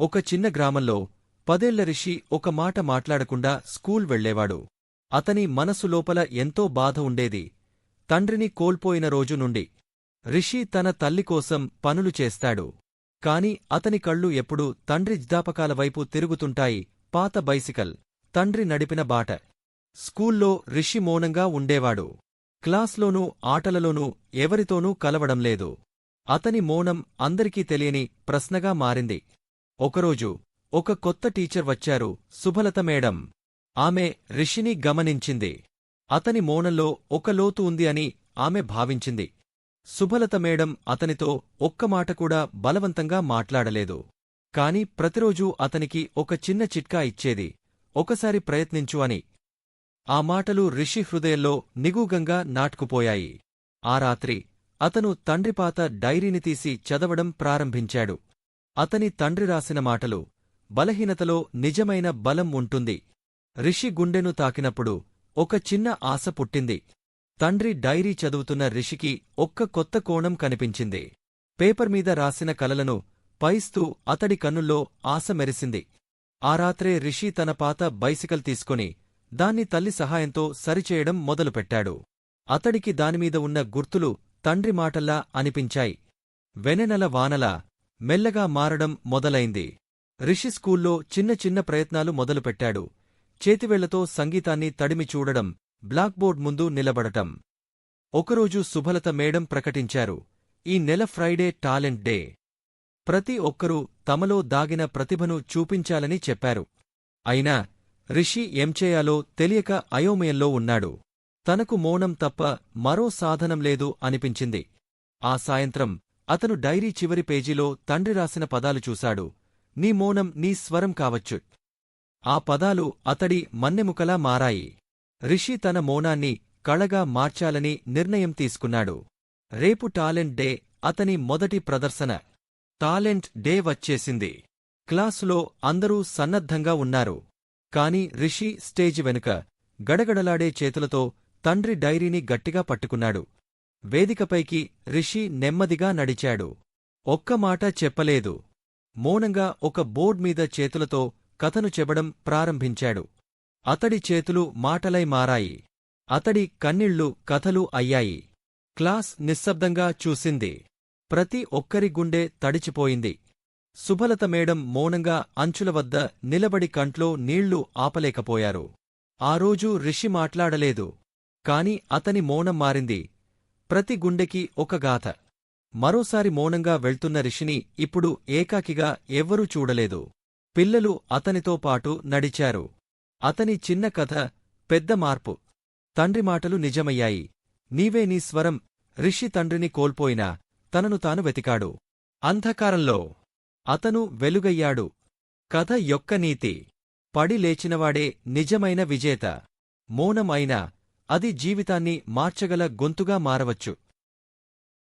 ఒక చిన్న గ్రామంలో పదేళ్ళ రిషి ఒక మాట మాట్లాడకుండా స్కూల్ వెళ్ళేవాడు అతని మనసు లోపల ఎంతో బాధ ఉండేది. తండ్రిని కోల్పోయిన రోజు నుండి రిషి తన తల్లి కోసం పనులు చేస్తాడు. కాని అతని కళ్ళు ఎప్పుడూ తండ్రి జ్ఞాపకాల వైపు తిరుగుతుంటాయి. పాత బైసికల్ తండ్రి నడిపిన బాట. స్కూల్లో రిషి మౌనంగా ఉండేవాడు. క్లాస్లోనూ ఆటలలోనూ ఎవరితోనూ కలవడంలేదు అతని మౌనం అందరికీ తెలియని ప్రశ్నగా మారింది. ఒకరోజు ఒక కొత్త టీచర్ వచ్చారు సుభలత మేడం. ఆమె రిషిని గమనించింది. అతని మోనంలో ఒక లోతు ఉంది అని ఆమె భావించింది. సుభలత మేడం అతనితో ఒక్క మాట కూడా బలవంతంగా మాట్లాడలేదు. కాని ప్రతిరోజూ అతనికి ఒక చిన్న చిట్కా ఇచ్చేది ఒకసారి ప్రయత్నించు అని. ఆ మాటలు రిషి హృదయంలో నిగూగంగా నాటుకుపోయాయి. ఆ రాత్రి అతను తండ్రిపాత డైరీని తీసి చదవడం ప్రారంభించాడు. అతని తండ్రి రాసిన మాటలు బలహీనతలో నిజమైన బలం ఉంటుంది. రిషి గుండెను తాకినప్పుడు ఒక చిన్న ఆశ పుట్టింది. తండ్రి డైరీ చదువుతున్న రిషికి ఒక్క కొత్త కోణం కనిపించింది. పేపర్ మీద రాసిన కలలను పైస్తూ అతడి కన్నుల్లో ఆశ మెరిసింది. ఆ రాత్రే రిషి తన పాత బైసికల్ తీసుకొని దాన్ని తల్లి సహాయంతో సరిచేయడం మొదలుపెట్టాడు. అతడికి దానిమీద ఉన్న గుర్తులు తండ్రి మాటల్లా అనిపించాయి. వెనెనల వానలా మెల్లగా మారడం మొదలైంది. రిషి స్కూల్లో చిన్న చిన్న ప్రయత్నాలు మొదలుపెట్టాడు. చేతివేళ్ళతో సంగీతాన్ని తడిమి చూడడం బ్లాక్బోర్డ్ ముందు నిలబడటం. ఒకరోజు సుభలత మేడం ప్రకటించారు ఈ నెల ఫ్రైడే టాలెంట్ డే. ప్రతి ఒక్కరూ తమలో దాగిన ప్రతిభను చూపించాలని చెప్పారు. అయినా రిషి ఎంచేయాలో తెలియక అయోమయంలో ఉన్నాడు. తనకు మౌనం తప్ప మరో సాధనం లేదు అనిపించింది. ఆ సాయంత్రం అతను డైరీ చివరి పేజీలో తండ్రి రాసిన పదాలు చూశాడు. నీ మౌనం నీ స్వరం కావచ్చు. ఆ పదాలు అతడి మన్నెముకలా మారాయి. రిషి తన మౌనాన్ని కళగా మార్చాలని నిర్ణయం తీసుకున్నాడు. రేపు టాలెంట్ డే అతని మొదటి ప్రదర్శన. టాలెంట్ డే వచ్చేసింది. క్లాసులో అందరూ సన్నద్ధంగా ఉన్నారు. కాని రిషి స్టేజి వెనుక గడగడలాడే చేతులతో తండ్రి డైరీని గట్టిగా పట్టుకున్నాడు. వేదికపైకి రిషి నెమ్మదిగా నడిచాడు. ఒక్క మాట చెప్పలేదు. మౌనంగా ఒక బోర్డ్ మీద చేతులతో కథను చెబడం ప్రారంభించాడు. అతడి చేతులు మాటలై మారాయి. అతడి కన్నిళ్ళు కథలు అయ్యాయి. క్లాస్ నిశ్శబ్దంగా చూసింది. ప్రతి ఒక్కరి గుండె తడిచిపోయింది. సుభలత మేడం మౌనంగా అంచుల వద్ద నిలబడి కంట్లో నీళ్ళు ఆపలేకపోయారు. ఆ రోజు రిషి మాట్లాడలేదు. కాని అతని మౌనం మారింది. ప్రతి గుండెకి ఒక గాథ. మరోసారి మౌనంగా వెళ్తున్న రిషిని ఇప్పుడు ఏకాకిగా ఎవ్వరూ చూడలేదు. పిల్లలు అతనితో పాటు నడిచారు. అతని చిన్న కథ పెద్ద మార్పు. తండ్రి మాటలు నిజమయ్యాయి. నీవే నీ స్వరం. రిషి తండ్రిని కోల్పోయినా తనను తాను వెతికాడు. అంధకారంలో అతను వెలుగయ్యాడు. కథ యొక్క నీతి. పడి లేచినవాడే నిజమైన విజేత. మౌనం అయినా అది జీవితాన్ని మార్చగల గొంతుగా మారవచ్చు.